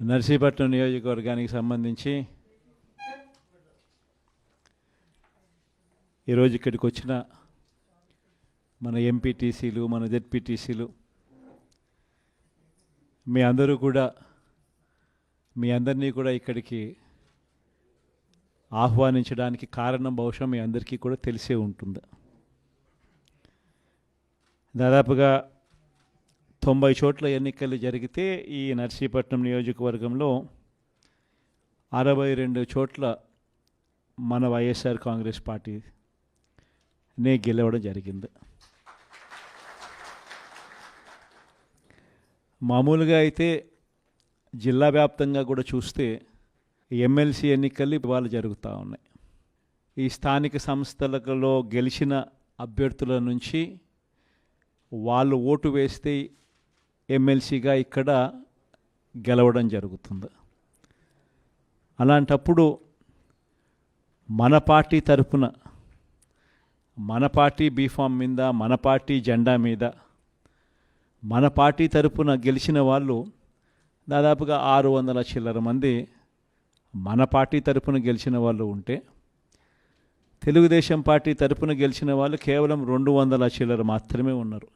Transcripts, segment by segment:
నర్సీపట్నం నియోజకవర్గానికి సంబంధించి ఈరోజు ఇక్కడికి వచ్చిన మన ఎంపీటీసీలు మన జెడ్పీటీసీలు మీ అందరూ కూడా మీ అందరినీ కూడా ఇక్కడికి ఆహ్వానించడానికి కారణం బహుశా మీ అందరికీ కూడా తెలిసే ఉంటుంది. దాదాపుగా తొంభై చోట్ల ఎన్నికలు జరిగితే ఈ నర్సీపట్నం నియోజకవర్గంలో అరవై రెండు చోట్ల మన వైఎస్ఆర్ కాంగ్రెస్ పార్టీ నే గెలవడం జరిగింది. మామూలుగా అయితే జిల్లా వ్యాప్తంగా కూడా చూస్తే ఎమ్మెల్సీ ఎన్నికలు ఇవాళ జరుగుతూ ఉన్నాయి. ఈ స్థానిక సంస్థలలో గెలిచిన అభ్యర్థుల నుంచి వాళ్ళు ఓటు వేస్తే ఎమ్మెల్సీగా ఇక్కడ గెలవడం జరుగుతుంది. అలాంటప్పుడు మన పార్టీ తరపున మన పార్టీ బీఫామ్ మీద మన పార్టీ జెండా మీద మన పార్టీ తరపున గెలిచిన వాళ్ళు దాదాపుగా ఆరు వందల చిల్లర మంది మన పార్టీ తరపున గెలిచిన వాళ్ళు ఉంటే తెలుగుదేశం పార్టీ తరపున గెలిచిన వాళ్ళు కేవలం రెండు వందల చిల్లర మాత్రమే ఉన్నారు.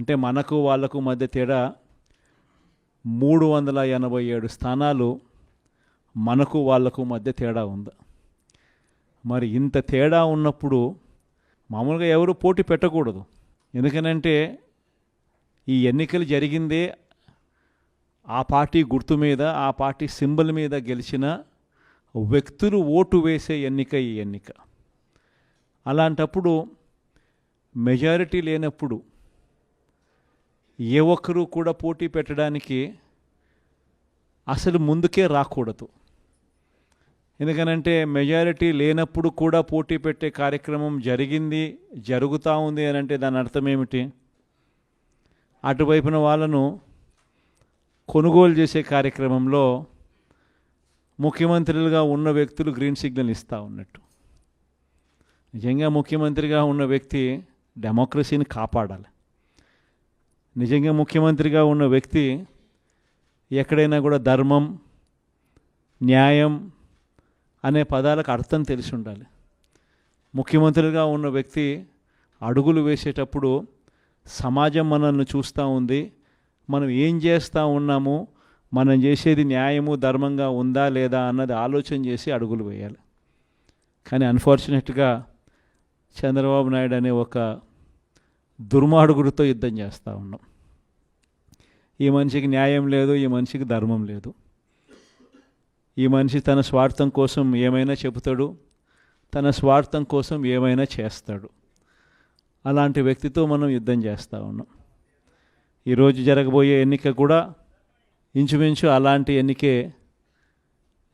అంటే మనకు వాళ్ళకు మధ్య తేడా మూడు వందల ఎనభై ఏడు స్థానాలు మనకు వాళ్ళకు మధ్య తేడా ఉంది. మరి ఇంత తేడా ఉన్నప్పుడు మామూలుగా ఎవరు పోటీ పెట్టకూడదు. ఎందుకనంటే ఈ ఎన్నికలు జరిగిందే ఆ పార్టీ గుర్తు మీద ఆ పార్టీ సింబల్ మీద గెలిచిన వ్యక్తులు ఓటు వేసే ఎన్నిక ఈ ఎన్నిక. అలాంటప్పుడు మెజారిటీ లేనప్పుడు ఏ ఒక్కరూ కూడా పోటీ పెట్టడానికి అసలు ముందుకే రాకూడదు. ఎందుకనంటే మెజారిటీ లేనప్పుడు కూడా పోటీ పెట్టే కార్యక్రమం జరిగింది జరుగుతూ ఉంది అని అంటే దాని అర్థం ఏమిటి? అటువైపున వాళ్ళను కొనుగోలు చేసే కార్యక్రమంలో ముఖ్యమంత్రులుగా ఉన్న వ్యక్తులు గ్రీన్ సిగ్నల్ ఇస్తూ ఉన్నట్టు. నిజంగా ముఖ్యమంత్రిగా ఉన్న వ్యక్తి డెమోక్రసీని కాపాడాలి. నిజంగా ముఖ్యమంత్రిగా ఉన్న వ్యక్తి ఎక్కడైనా కూడా ధర్మం న్యాయం అనే పదాలకు అర్థం తెలిసి ఉండాలి. ముఖ్యమంత్రిగా ఉన్న వ్యక్తి అడుగులు వేసేటప్పుడు సమాజం మనల్ని చూస్తూ ఉంది మనం ఏం చేస్తూ ఉన్నాము మనం చేసేది న్యాయము ధర్మంగా ఉందా లేదా అన్నది ఆలోచన చేసి అడుగులు వేయాలి. కానీ అన్ఫార్చునేట్గా చంద్రబాబు నాయుడు అనే ఒక దుర్మార్గుడితో యుద్ధం చేస్తూ ఉన్నాం. ఈ మనిషికి న్యాయం లేదు ఈ మనిషికి ధర్మం లేదు. ఈ మనిషి తన స్వార్థం కోసం ఏమైనా చెబుతాడు తన స్వార్థం కోసం ఏమైనా చేస్తాడు. అలాంటి వ్యక్తితో మనం యుద్ధం చేస్తూ ఉన్నాం. ఈరోజు జరగబోయే ఎన్నిక కూడా ఇంచుమించు అలాంటి ఎన్నికే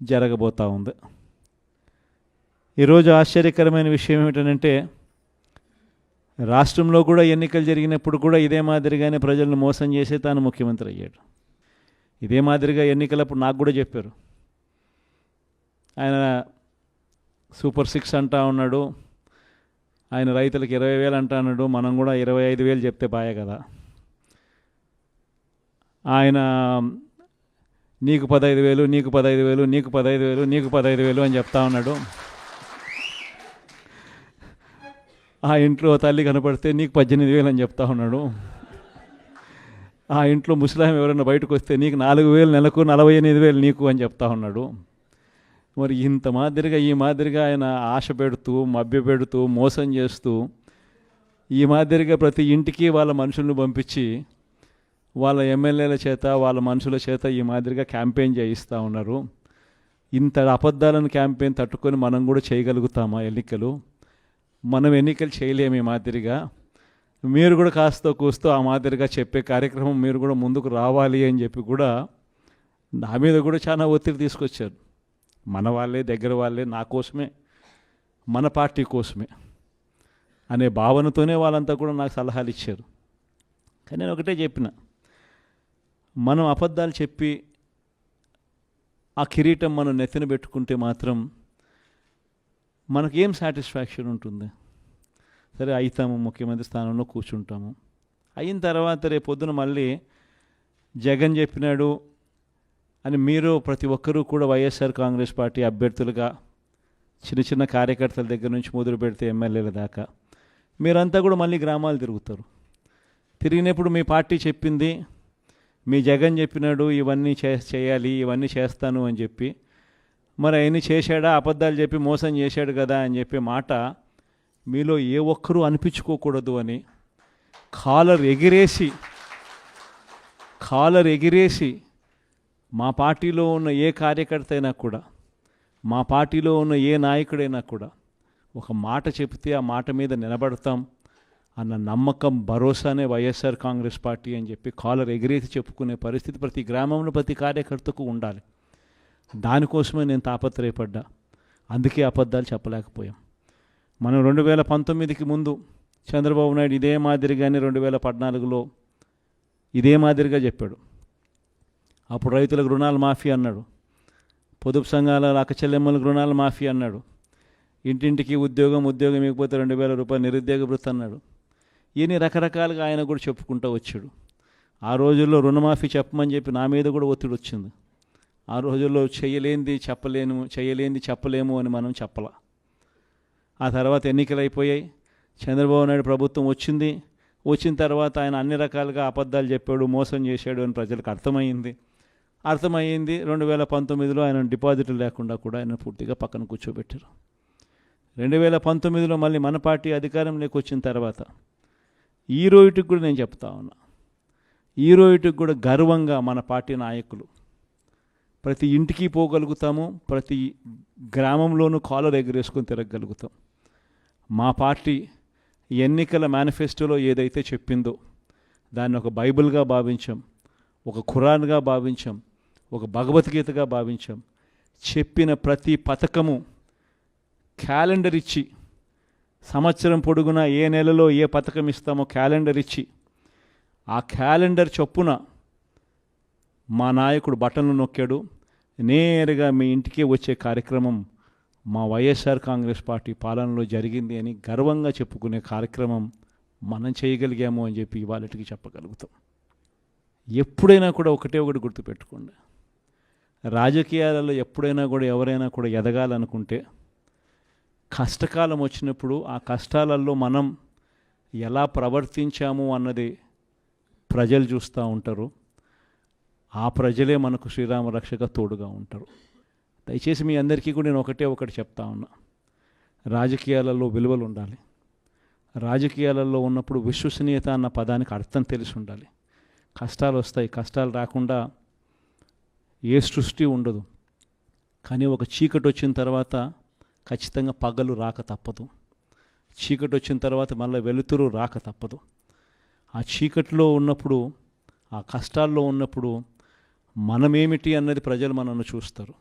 జరగబోతూ ఉంది. ఈరోజు ఆశ్చర్యకరమైన విషయం ఏమిటంటే రాష్ట్రంలో కూడా ఎన్నికలు జరిగినప్పుడు కూడా ఇదే మాదిరిగానే ప్రజలను మోసం చేసే తాను ముఖ్యమంత్రి అయ్యాడు. ఇదే మాదిరిగా ఎన్నికలప్పుడు నాకు కూడా చెప్పారు. ఆయన సూపర్ సిక్స్ అంటా ఉన్నాడు. ఆయన రైతులకు ఇరవై వేలు అంటా అన్నాడు మనం కూడా ఇరవై ఐదు వేలు చెప్తే బాయే కదా. ఆయన నీకు పదహైదు వేలు నీకు పదహైదు వేలు నీకు పదహైదు వేలు నీకు పదహైదు వేలు అని చెప్తా ఉన్నాడు. ఆ ఇంట్లో తల్లి కనపడితే నీకు పద్దెనిమిది వేలు అని చెప్తా ఉన్నాడు. ఆ ఇంట్లో ముస్లాం ఎవరైనా బయటకు వస్తే నీకు నాలుగు వేలు నెలకు నలభై ఎనిమిది వేలు నీకు అని చెప్తా ఉన్నాడు. మరి ఇంత మాదిరిగా ఈ మాదిరిగా ఆయన ఆశ పెడుతూ మభ్య పెడుతూ మోసం చేస్తూ ఈ మాదిరిగా ప్రతి ఇంటికి వాళ్ళ మనుషులను పంపించి వాళ్ళ ఎమ్మెల్యేల చేత వాళ్ళ మనుషుల చేత ఈ మాదిరిగా క్యాంపెయిన్ చేయిస్తూ ఉన్నారు. ఇంత అబద్ధాలను క్యాంపెయిన్ తట్టుకొని మనం కూడా చేయగలుగుతామా ఎన్నికలు? మనం ఎన్నికలు చేయలేము ఈ మాదిరిగా. మీరు కూడా కాస్త కూస్తూ ఆ మాదిరిగా చెప్పే కార్యక్రమం మీరు కూడా ముందుకు రావాలి అని చెప్పి కూడా నా మీద కూడా చాలా ఒత్తిడి తీసుకొచ్చారు. మన వాళ్ళే దగ్గర వాళ్ళే నా కోసమే మన పార్టీ కోసమే అనే భావనతోనే వాళ్ళంతా కూడా నాకు సలహాలు ఇచ్చారు. కానీ నేను ఒకటే చెప్పిన మనం అబద్ధాలు చెప్పి ఆ కిరీటం మనం నెత్తిన పెట్టుకుంటే మాత్రం మనకేం సాటిస్ఫాక్షన్ ఉంటుంది? సరే అవుతాము ముఖ్యమంత్రి స్థానంలో కూర్చుంటాము. అయిన తర్వాత రేపు పొద్దున మళ్ళీ జగన్ చెప్పినాడు అని మీరు ప్రతి ఒక్కరూ కూడా వైఎస్ఆర్ కాంగ్రెస్ పార్టీ అభ్యర్థులుగా చిన్న చిన్న కార్యకర్తల దగ్గర నుంచి మొదలు పెడితే ఎమ్మెల్యేల దాకా మీరంతా కూడా మళ్ళీ గ్రామాలు తిరుగుతారు. తిరిగినప్పుడు మీ పార్టీ చెప్పింది మీ జగన్ చెప్పినాడు ఇవన్నీ చేయాలి ఇవన్నీ చేస్తాను అని చెప్పి మరి అవన్నీ చేశాడా? అబద్ధాలు చెప్పి మోసం చేశాడు కదా అని చెప్పే మాట మీలో ఏ ఒక్కరూ అనిపించుకోకూడదు అని కాలర్ ఎగిరేసి కాలర్ ఎగిరేసి మా పార్టీలో ఉన్న ఏ కార్యకర్త అయినా కూడా మా పార్టీలో ఉన్న ఏ నాయకుడైనా కూడా ఒక మాట చెప్తే ఆ మాట మీద నిలబడతాం అన్న నమ్మకం భరోసానే వైఎస్ఆర్ కాంగ్రెస్ పార్టీ అని చెప్పి కాలర్ ఎగిరేసి చెప్పుకునే పరిస్థితి ప్రతి గ్రామంలో ప్రతి కార్యకర్తకు ఉండాలి. దానికోసమే నేను తాపత్రయపడ్డా. అందుకే అబద్ధాలు చెప్పలేకపోయాం. మనం రెండు వేల పంతొమ్మిదికి ముందు చంద్రబాబు నాయుడు ఇదే మాదిరిగానే రెండు వేల పద్నాలుగులో ఇదే మాదిరిగా చెప్పాడు. అప్పుడు రైతులకు రుణాలు మాఫీ అన్నాడు. పొదుపు సంఘాల అక్కచెల్లెమ్మలకు రుణాలు మాఫీ అన్నాడు. ఇంటింటికి ఉద్యోగం ఉద్యోగం ఇకపోతే రెండు వేల రూపాయలు నిరుద్యోగ వృత్తి అన్నాడు. ఇన్ని రకరకాలుగా ఆయన కూడా చెప్పుకుంటూ వచ్చాడు. ఆ రోజుల్లో రుణమాఫీ చెప్పమని చెప్పి నా మీద కూడా ఒత్తిడి వచ్చింది. ఆ రోజుల్లో చేయలేంది చెప్పలేను చేయలేంది చెప్పలేము అని మనం చెప్పలా. ఆ తర్వాత ఎన్నికలు అయిపోయాయి చంద్రబాబు నాయుడు ప్రభుత్వం వచ్చింది. వచ్చిన తర్వాత ఆయన అన్ని రకాలుగా అబద్ధాలు చెప్పాడు మోసం చేశాడు అని ప్రజలకు అర్థమైంది అర్థమైంది రెండు వేల పంతొమ్మిదిలో ఆయన డిపాజిట్లు లేకుండా కూడా ఆయన పూర్తిగా పక్కన కూర్చోబెట్టారు. రెండు వేల పంతొమ్మిదిలో మళ్ళీ మన పార్టీ అధికారంలోకి వచ్చిన తర్వాత ఈ రోజుకి కూడా నేను చెప్తా ఉన్నా. ఈ రోజుకి కూడా గర్వంగా మన పార్టీ నాయకులు ప్రతి ఇంటికి పోగలుగుతాము ప్రతి గ్రామంలోనూ కాలర్ ఎగరేసుకొని తిరగగలుగుతాం. మా పార్టీ ఎన్నికల మేనిఫెస్టోలో ఏదైతే చెప్పిందో దాన్ని ఒక బైబిల్గా భావించాం ఒక ఖురాన్గా భావించాం ఒక భగవద్గీతగా భావించాం. చెప్పిన ప్రతి పథకము క్యాలెండర్ ఇచ్చి సంవత్సరం పొడుగునా ఏ నెలలో ఏ పథకం ఇస్తామో క్యాలెండర్ ఇచ్చి ఆ క్యాలెండర్ చొప్పున మా నాయకుడు బటన్లు నొక్కాడు. నేరుగా మీ ఇంటికే వచ్చే కార్యక్రమం మా వైఎస్ఆర్ కాంగ్రెస్ పార్టీ పాలనలో జరిగింది అని గర్వంగా చెప్పుకునే కార్యక్రమం మనం చేయగలిగాము అని చెప్పి ఇవాళకి చెప్పగలుగుతాం. ఎప్పుడైనా కూడా ఒకటే ఒకటి గుర్తుపెట్టుకోండి. రాజకీయాలలో ఎప్పుడైనా కూడా ఎవరైనా కూడా ఎదగాలనుకుంటే కష్టకాలం వచ్చినప్పుడు ఆ కష్టాలలో మనం ఎలా ప్రవర్తించాము అన్నది ప్రజలు చూస్తూ ఉంటారు. ఆ ప్రజలే మనకు శ్రీరామ రక్షక తోడుగా ఉంటారు. దయచేసి మీ అందరికీ కూడా నేను ఒకటే ఒకటి చెప్తా ఉన్నా. రాజకీయాలలో విలువలు ఉండాలి. రాజకీయాలలో ఉన్నప్పుడు విశ్వసనీయత అన్న పదానికి అర్థం తెలిసి ఉండాలి. కష్టాలు వస్తాయి కష్టాలు రాకుండా ఏ సృష్టి ఉండదు. కానీ ఒక చీకటి వచ్చిన తర్వాత ఖచ్చితంగా పగలు రాక తప్పదు. చీకటి వచ్చిన తర్వాత మళ్ళీ వెలుతురు రాక తప్పదు. ఆ చీకటిలో ఉన్నప్పుడు ఆ కష్టాల్లో ఉన్నప్పుడు మనమేమిటి అన్నది ప్రజలు మనల్ని చూస్తారు.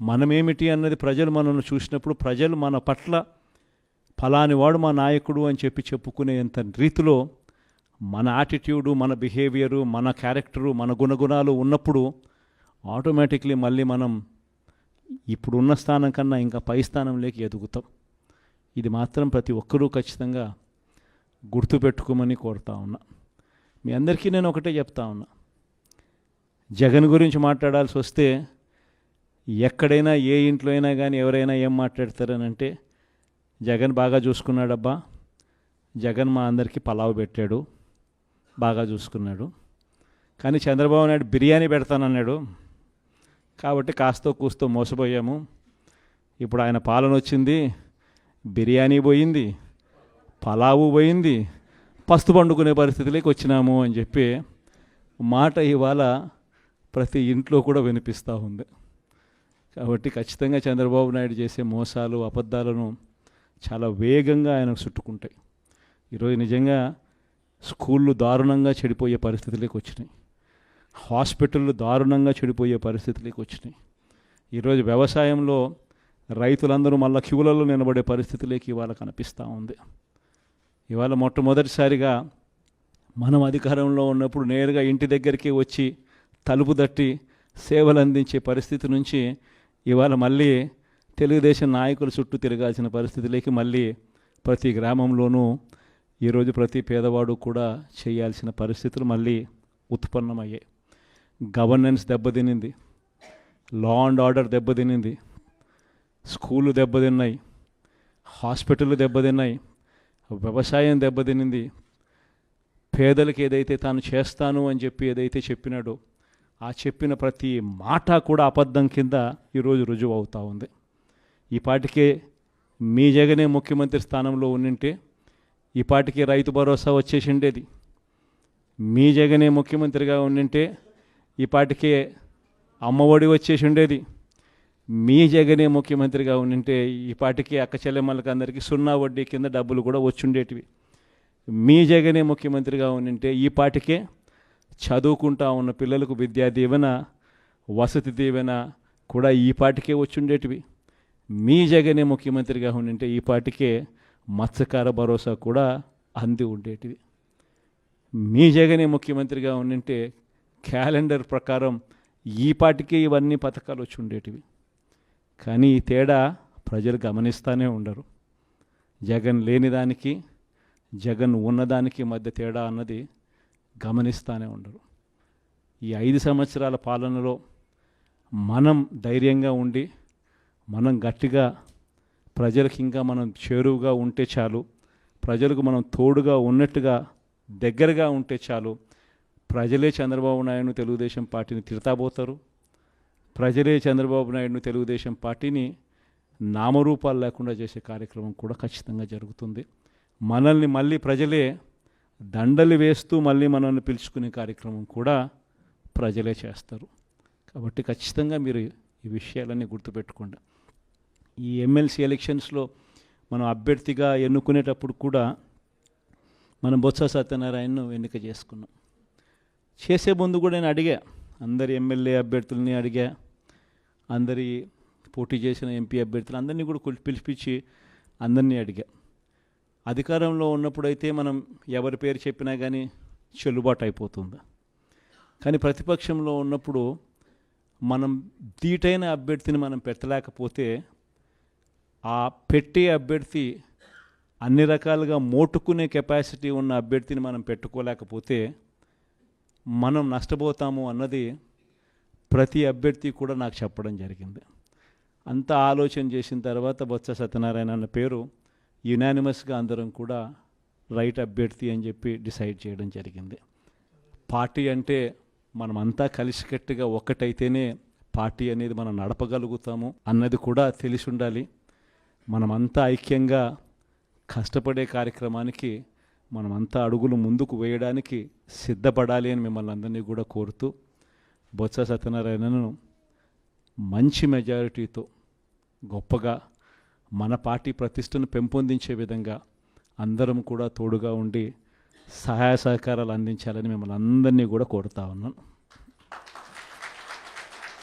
మనమేమిటి అన్నది ప్రజలు మనల్ని చూసినప్పుడు ప్రజలు మన పట్ల ఫలాని వాడు మా నాయకుడు అని చెప్పి చెప్పుకునేంత రీతిలో మన యాటిట్యూడు మన బిహేవియరు మన క్యారెక్టరు మన గుణగుణాలు ఉన్నప్పుడు ఆటోమేటిక్లీ మళ్ళీ మనం ఇప్పుడున్న స్థానం కన్నా ఇంకా పై స్థానంలోకి ఎదుగుతాం. ఇది మాత్రం ప్రతి ఒక్కరూ ఖచ్చితంగా గుర్తుపెట్టుకోమని కోరుతా ఉన్నా. మీ అందరికీ నేను ఒకటే చెప్తా ఉన్నా. జగన్ గురించి మాట్లాడాల్సి వస్తే ఎక్కడైనా ఏ ఇంట్లో అయినా కానీ ఎవరైనా ఏం మాట్లాడతారనంటే జగన్ బాగా చూసుకున్నాడబ్బా. జగన్ మా అందరికీ పలావ్ పెట్టాడు. బాగా చూసుకున్నాడు. కానీ చంద్రబాబు నాయుడు బిర్యానీ పెడతానన్నాడు. కాబట్టి కాస్తో కూస్తో మోసపోయాము. ఇప్పుడు ఆయన పాలన వచ్చింది. బిర్యానీ పోయింది. పలావు పోయింది. పస్తు పండుకునే పరిస్థితిలోకి వచ్చినాము అని చెప్పి మాట ఇవాళ ప్రతి ఇంట్లో కూడా వినిపిస్తూ ఉంది. కాబట్టి ఖచ్చితంగా చంద్రబాబు నాయుడు చేసే మోసాలు అబద్ధాలను చాలా వేగంగా ఆయనకు చుట్టుకుంటాయి. ఈరోజు నిజంగా స్కూళ్ళు దారుణంగా చెడిపోయే పరిస్థితులకు వచ్చినాయి. హాస్పిటళ్ళు దారుణంగా చెడిపోయే పరిస్థితులకు వచ్చినాయి. ఈరోజు వ్యవసాయంలో రైతులందరూ మళ్ళా క్యూలలో నిలబడే పరిస్థితులకి ఇవాళ కనిపిస్తూ ఉంది. ఇవాళ మొట్టమొదటిసారిగా మనం అధికారంలో ఉన్నప్పుడు నేరుగా ఇంటి దగ్గరికి వచ్చి తలుపు తట్టి సేవలు అందించే పరిస్థితి నుంచి ఇవాళ మళ్ళీ తెలుగుదేశం నాయకుల చుట్టూ తిరగాల్సిన పరిస్థితిలోకి మళ్ళీ ప్రతి గ్రామంలోనూ ఈరోజు ప్రతి పేదవాడు కూడా చేయాల్సిన పరిస్థితులు మళ్ళీ ఉత్పన్నమయ్యాయి. గవర్నెన్స్ దెబ్బతినింది. లా అండ్ ఆర్డర్ దెబ్బతినింది. స్కూళ్ళు దెబ్బతిన్నాయి. హాస్పిటళ్ళు దెబ్బతిన్నాయి. వ్యవసాయం దెబ్బతినింది. పేదలకు ఏదైతే తాను చేస్తాను అని చెప్పి ఏదైతే చెప్పినాడో ఆ చెప్పిన ప్రతి మాట కూడా అబద్ధం కింద ఈరోజు రుజువు అవుతూ ఉంది. ఈ పాటికే మీ జగనే ముఖ్యమంత్రి స్థానంలో ఉండింటే ఈ పాటికి రైతు భరోసా వచ్చేసి ఉండేది మీ జగనే ముఖ్యమంత్రిగా ఉండింటే ఈ పాటికే అమ్మఒడి వచ్చేసి ఉండేది మీ జగనే ముఖ్యమంత్రిగా ఉండింటే ఈ పాటికి అక్క చెల్లెమ్మలకి అందరికీ సున్నా వడ్డీ కింద డబ్బులు కూడా వచ్చుండేటివి. మీ జగనే ముఖ్యమంత్రిగా ఉండింటే ఈ పాటికే చదువుకుంటా ఉన్న పిల్లలకు విద్యా దీవెన వసతి దీవెన కూడా ఈ పాటికే వచ్చుండేటివి. మీ జగనే ముఖ్యమంత్రిగా ఉండింటే ఈ పాటికే మత్స్యకార భరోసా కూడా అంది ఉండేటివి. మీ జగనే ముఖ్యమంత్రిగా ఉండింటే క్యాలెండర్ ప్రకారం ఈ పాటికే ఇవన్నీ పథకాలు వచ్చి ఉండేటివి కానీ ఈ తేడా ప్రజలు గమనిస్తూనే ఉండరు. జగన్ లేని దానికి జగన్ ఉన్నదానికి మధ్య తేడా అన్నది గమనిస్తూనే ఉండరు. ఈ ఐదు సంవత్సరాల పాలనలో మనం ధైర్యంగా ఉండి మనం గట్టిగా ప్రజలకు ఇంకా మనం చేరువుగా ఉంటే చాలు ప్రజలకు మనం తోడుగా ఉన్నట్టుగా దగ్గరగా ఉంటే చాలు ప్రజలే చంద్రబాబు నాయుడు తెలుగుదేశం పార్టీని తిడతాబోతారు. ప్రజలే చంద్రబాబు నాయుడును తెలుగుదేశం పార్టీని నామరూపాలు లేకుండా చేసే కార్యక్రమం కూడా ఖచ్చితంగా జరుగుతుంది. మనల్ని మళ్ళీ ప్రజలే దండలు వేస్తూ మళ్ళీ మనల్ని పిలుచుకునే కార్యక్రమం కూడా ప్రజలే చేస్తారు. కాబట్టి ఖచ్చితంగా మీరు ఈ విషయాలన్నీ గుర్తుపెట్టుకోండి. ఈ ఎమ్మెల్సీ ఎలక్షన్స్లో మనం అభ్యర్థిగా ఎన్నుకునేటప్పుడు కూడా మనం బొత్స సత్యనారాయణను ఎన్నిక చేసుకున్నాం. చేసే ముందు కూడా నేను అడిగా అందరి ఎమ్మెల్యే అభ్యర్థుల్ని అడిగా అందరి పోటీ చేసిన ఎంపీ అభ్యర్థులు అందరినీ కూడా పిలిపించి అందరినీ అడిగా. అధికారంలో ఉన్నప్పుడైతే మనం ఎవరి పేరు చెప్పినా కానీ చెల్లుబాటు అయిపోతుంది కానీ ప్రతిపక్షంలో ఉన్నప్పుడు మనం ధీటైన అభ్యర్థిని మనం పెట్టలేకపోతే ఆ పెట్టే అభ్యర్థి అన్ని రకాలుగా మోటుకునే కెపాసిటీ ఉన్న అభ్యర్థిని మనం పెట్టుకోలేకపోతే మనం నష్టపోతాము అన్నది ప్రతి అభ్యర్థి కూడా నాకు చెప్పడం జరిగింది. అంత ఆలోచన చేసిన తర్వాత బొత్స సత్యనారాయణ అన్న పేరు యునానిమస్గా అందరం కూడా రైట్ అభ్యర్థి అని చెప్పి డిసైడ్ చేయడం జరిగింది. పార్టీ అంటే మనమంతా కలిసికట్టుగా ఒక్కటైతేనే పార్టీ అనేది మనం నడపగలుగుతాము అన్నది కూడా తెలిసి ఉండాలి మనమంతా ఐక్యంగా కష్టపడే కార్యక్రమానికి మనమంతా అడుగులు ముందుకు వేయడానికి సిద్ధపడాలి అని మిమ్మల్ని అందరినీ కూడా కోరుతూ బొత్స సత్యనారాయణను మంచి మెజారిటీతో గొప్పగా మన పార్టీ ప్రతిష్టను పెంపొందించే విధంగా అందరం కూడా తోడుగా ఉండి సహాయ సహకారాలు అందించాలని మిమ్మల్ని అందరినీ కూడా కోరుతా ఉన్నాను.